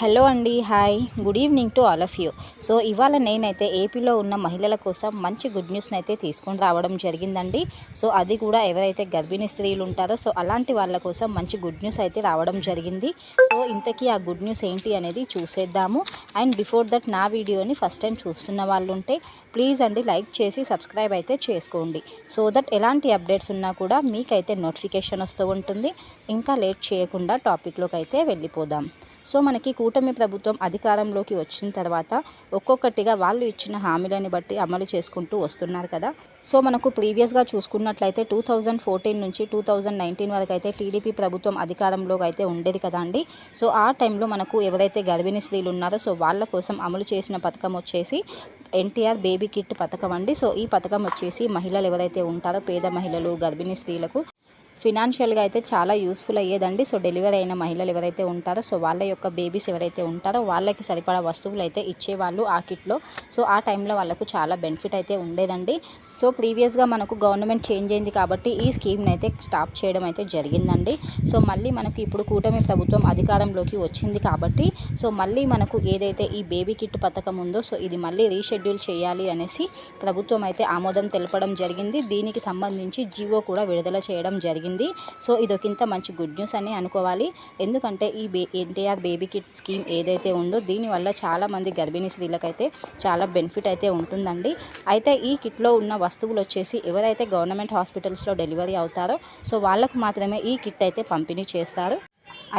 Hello అండి hi. Good evening to all of you. So ఇవాళ నేనైతే ఏపీలో ఉన్న మహిళల కోసం మంచి గుడ్ న్యూస్ని అయితే తీసుకొని రావడం జరిగిందండి. సో అది కూడా ఎవరైతే గర్భిణీ స్త్రీలు ఉంటారో సో అలాంటి వాళ్ళ కోసం మంచి గుడ్ న్యూస్ అయితే రావడం జరిగింది. సో ఇంతకీ ఆ గుడ్ న్యూస్ ఏంటి అనేది చూసేద్దాము. అండ్ బిఫోర్ దట్ నా వీడియోని ఫస్ట్ టైం చూస్తున్న వాళ్ళు ఉంటే ప్లీజ్ అండి లైక్ చేసి సబ్స్క్రైబ్ అయితే చేసుకోండి. సో దట్ ఎలాంటి అప్డేట్స్ ఉన్నా కూడా మీకైతే నోటిఫికేషన్ వస్తూ ఉంటుంది. ఇంకా లేట్ చేయకుండా టాపిక్లోకి అయితే వెళ్ళిపోదాం. సో మనకి కూటమి ప్రభుత్వం అధికారంలోకి వచ్చిన తర్వాత ఒక్కొక్కటిగా వాళ్ళు ఇచ్చిన హామీలని బట్టి అమలు చేసుకుంటూ వస్తున్నారు కదా. సో మనకు ప్రీవియస్గా చూసుకున్నట్లయితే టూ థౌజండ్ ఫోర్టీన్ నుంచి టూ థౌజండ్ నైన్టీన్ వరకు అయితే టీడీపీ ప్రభుత్వం అధికారంలోకి అయితే ఉండేది కదా అండి. సో ఆ టైంలో మనకు ఎవరైతే గర్భిణీ స్త్రీలు ఉన్నారో సో వాళ్ళ కోసం అమలు చేసిన పథకం వచ్చేసి ఎన్టీఆర్ బేబీ కిట్ పథకం అండి. సో ఈ పథకం వచ్చేసి మహిళలు ఎవరైతే ఉంటారో పేద మహిళలు గర్భిణీ స్త్రీలకు ఫినాన్షియల్గా అయితే చాలా యూస్ఫుల్ అయ్యేదండి. సో డెలివరీ అయిన మహిళలు ఎవరైతే ఉంటారో సో వాళ్ళ యొక్క బేబీస్ ఎవరైతే ఉంటారో వాళ్ళకి సరిపడా వస్తువులు అయితే ఇచ్చేవాళ్ళు ఆ కిట్లో. సో ఆ టైంలో వాళ్ళకు చాలా బెనిఫిట్ అయితే ఉండేదండి. సో ప్రీవియస్గా మనకు గవర్నమెంట్ చేంజ్ అయింది కాబట్టి ఈ స్కీమ్ని అయితే స్టాప్ చేయడం అయితే జరిగిందండి. సో మళ్ళీ మనకు ఇప్పుడు కూటమి ప్రభుత్వం అధికారంలోకి వచ్చింది కాబట్టి సో మళ్ళీ మనకు ఏదైతే ఈ బేబీ కిట్ పథకం ఉందో సో ఇది మళ్ళీ రీషెడ్యూల్ చేయాలి అనేసి ప్రభుత్వం అయితే ఆమోదం తెలపడం జరిగింది. దీనికి సంబంధించి జీవో కూడా విడుదల చేయడం జరిగింది. సో ఇదొకింత మంచి గుడ్ న్యూస్ అని అనుకోవాలి. ఎందుకంటే ఈ బే ఎన్టీఆర్ బేబీ కిట్ స్కీమ్ ఏదైతే ఉందో దీనివల్ల చాలామంది గర్భిణీ స్త్రీలకైతే చాలా బెనిఫిట్ అయితే ఉంటుందండి. అయితే ఈ కిట్లో ఉన్న వస్తువులు వచ్చేసి ఎవరైతే గవర్నమెంట్ హాస్పిటల్స్లో డెలివరీ అవుతారో సో వాళ్ళకు మాత్రమే ఈ కిట్ అయితే పంపిణీ చేస్తారు.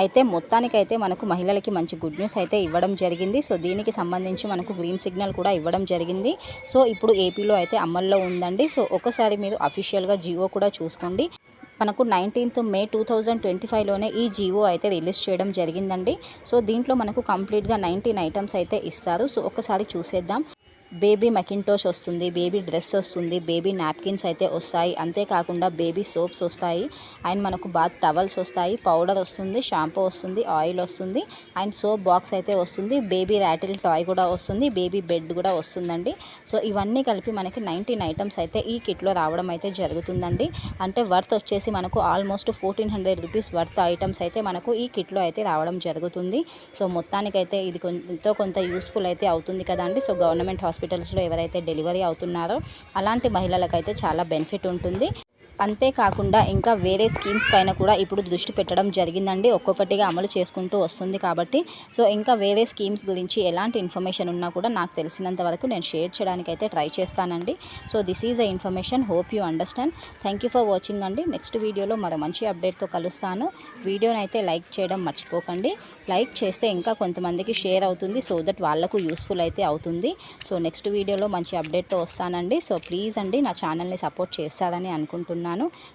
అయితే మొత్తానికైతే మనకు మహిళలకి మంచి గుడ్ న్యూస్ అయితే ఇవ్వడం జరిగింది. సో దీనికి సంబంధించి మనకు గ్రీన్ సిగ్నల్ కూడా ఇవ్వడం జరిగింది. సో ఇప్పుడు ఏపీలో అయితే అమల్లో ఉందండి. సో ఒకసారి మీరు అఫీషియల్గా జియో కూడా చూసుకోండి. మనకు nineteenth May two thousand twenty ఫైవ్లోనే ఈ జీవో అయితే రిలీజ్ చేయడం జరిగిందండి. సో దీంట్లో మనకు కంప్లీట్గా నైన్టీన్ ఐటమ్స్ అయితే ఇస్తారు. సో ఒకసారి చూసేద్దాం. బేబీ మకింటోష్ వస్తుంది బేబీ డ్రెస్ వస్తుంది బేబీ నాప్కిన్స్ అయితే వస్తాయి. అంతేకాకుండా బేబీ సోప్స్ వస్తాయి. అండ్ మనకు బాత్ టవల్స్ వస్తాయి పౌడర్ వస్తుంది షాంపూ వస్తుంది ఆయిల్ వస్తుంది అండ్ సోప్ బాక్స్ అయితే వస్తుంది బేబీ ర్యాటిల్ టాయ్ కూడా వస్తుంది బేబీ బెడ్ కూడా వస్తుందండి. సో ఇవన్నీ కలిపి మనకి నైన్టీన్ ఐటమ్స్ అయితే ఈ కిట్లో రావడం అయితే జరుగుతుందండి. అంటే వర్త్ వచ్చేసి మనకు almost fourteen hundred rupees worth items అయితే మనకు ఈ కిట్లో అయితే రావడం జరుగుతుంది. సో మొత్తానికైతే ఇది కొంత కొంత యూస్ఫుల్ అయితే అవుతుంది కదండి. సో గవర్నమెంట్ హాస్పిటల్ హాస్పిటల్స్లో ఎవరైతే డెలివరీ అవుతున్నారో అలాంటి మహిళలకైతే చాలా బెనిఫిట్ ఉంటుంది. అంతేకాకుండా ఇంకా వేరే స్కీమ్స్ పైన కూడా ఇప్పుడు దృష్టి పెట్టడం జరిగిందండి. ఒక్కొక్కటిగా అమలు చేసుకుంటూ వస్తుంది కాబట్టి. సో ఇంకా వేరే స్కీమ్స్ గురించి ఎలాంటి ఇన్ఫర్మేషన్ ఉన్నా కూడా నాకు తెలిసినంత వరకు నేను షేర్ చేయడానికైతే ట్రై చేస్తానండి. So this is a information. Hope you understand. Thank you for watching అండి. నెక్స్ట్ వీడియోలో మరో మంచి అప్డేట్తో కలుస్తాను. వీడియోని అయితే లైక్ చేయడం మర్చిపోకండి. లైక్ చేస్తే ఇంకా కొంతమందికి షేర్ అవుతుంది. సో దట్ వాళ్ళకు యూస్ఫుల్ అయితే అవుతుంది. సో నెక్స్ట్ వీడియోలో మంచి అప్డేట్తో వస్తానండి. సో ప్లీజ్ అండి నా ఛానల్ని సపోర్ట్ చేస్తారని అనుకుంటున్నాను.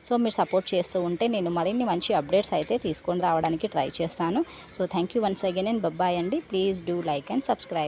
సో మీరు సపోర్ట్ చేస్తూ ఉంటే నేను మరిన్ని మంచి అప్డేట్స్ అయితే తీసుకొని రావడానికి ట్రై చేస్తాను. So thank you once again and bye bye అండి. Please do like and subscribe.